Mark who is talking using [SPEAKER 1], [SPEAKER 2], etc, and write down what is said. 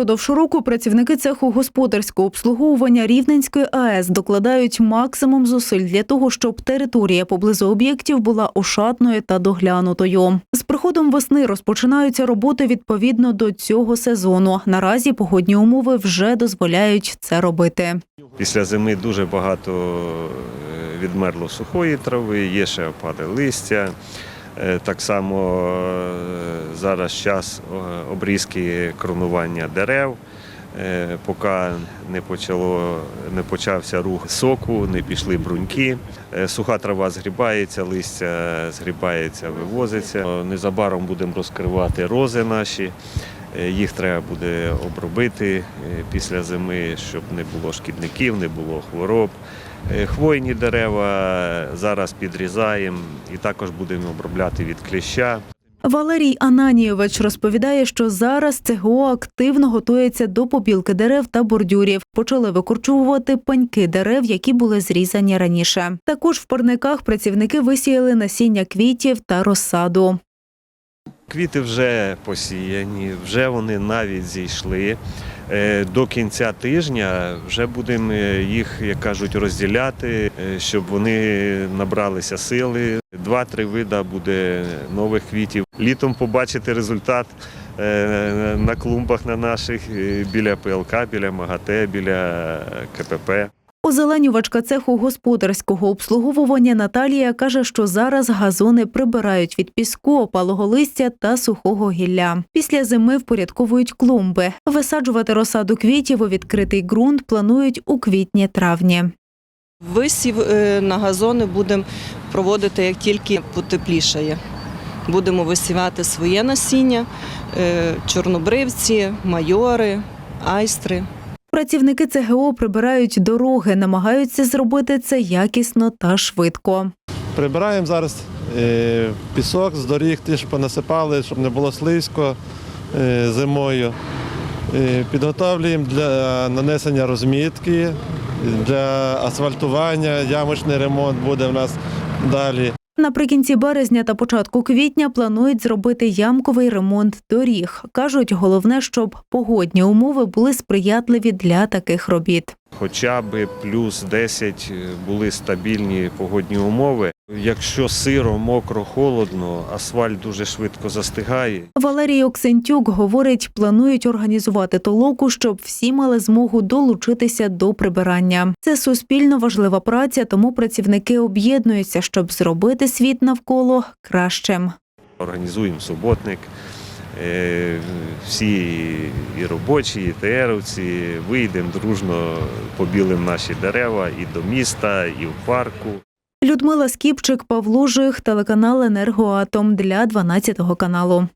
[SPEAKER 1] Упродовж року працівники цеху господарського обслуговування Рівненської АЕС докладають максимум зусиль для того, щоб територія поблизу об'єктів була ошатною та доглянутою. З приходом весни розпочинаються роботи відповідно до цього сезону. Наразі погодні умови вже дозволяють це робити.
[SPEAKER 2] Після зими дуже багато е, відмерло сухої трави, є ще опади листя. Е, Так само е, зараз час е, обрізки кронування дерев. Поки не, почало, не почався рух соку, не пішли бруньки. Суха трава згрібається, листя згрібається, вивозиться. Незабаром будемо розкривати рози наші. Е, Їх треба буде обробити е, після зими, щоб не було шкідників, не було хвороб. Е, Хвойні дерева зараз підрізаємо і також будемо обробляти від кліща.
[SPEAKER 1] Валерій Ананійович розповідає, що зараз ЦГО активно готується до побілки дерев та бордюрів. Почали викорчовувати пеньки дерев, які були зрізані раніше. Також в парниках працівники висіяли насіння квітів та розсаду.
[SPEAKER 2] Квіти вже посіяні, вже вони навіть зійшли. Е, До кінця тижня вже будемо е, їх, як кажуть, розділяти, е, щоб вони набралися сили. Два-три вида буде нових квітів. Літом побачити результат на клумбах на наших біля ПЛК, біля МАГАТЕ, біля КПП.
[SPEAKER 1] Озеленювачка цеху господарського обслуговування Наталія каже, що зараз газони прибирають від піску, опалого листя та сухого гілля. Після зими впорядковують клумби. Висаджувати розсаду квітів у відкритий ґрунт планують у квітні-травні.
[SPEAKER 3] Висів е, на газони будемо проводити як тільки потеплішає. Будемо висівати своє насіння, е, чорнобривці, майори, айстри.
[SPEAKER 1] Працівники ЦГО прибирають дороги, намагаються зробити це якісно та швидко.
[SPEAKER 4] Прибираємо зараз е, пісок з доріг, ті, що понасипали, щоб не було слизько е, зимою. Е, підготовлюємо для нанесення розмітки, для асфальтування, ямочний ремонт буде в нас далі.
[SPEAKER 1] Наприкінці березня та початку квітня планують зробити ямковий ремонт доріг. кажуть, головне, щоб погодні умови були сприятливі для таких робіт.
[SPEAKER 2] Хоча б плюс 10 були стабільні погодні умови. Якщо сиро, мокро, холодно, асфальт дуже швидко застигає.
[SPEAKER 1] Валерій Оксентюк говорить, планують організувати толоку, щоб всі мали змогу долучитися до прибирання. Це суспільно важлива праця, тому працівники об'єднуються, щоб зробити світ навколо кращим.
[SPEAKER 2] Організуємо суботник. Е, Всі і робочі, і ТРовці вийдемо дружно, побілимо наші дерева і до міста, і в парку.
[SPEAKER 1] Людмила Скіпчик, Павло Жих, телеканал Енергоатом для 12 каналу.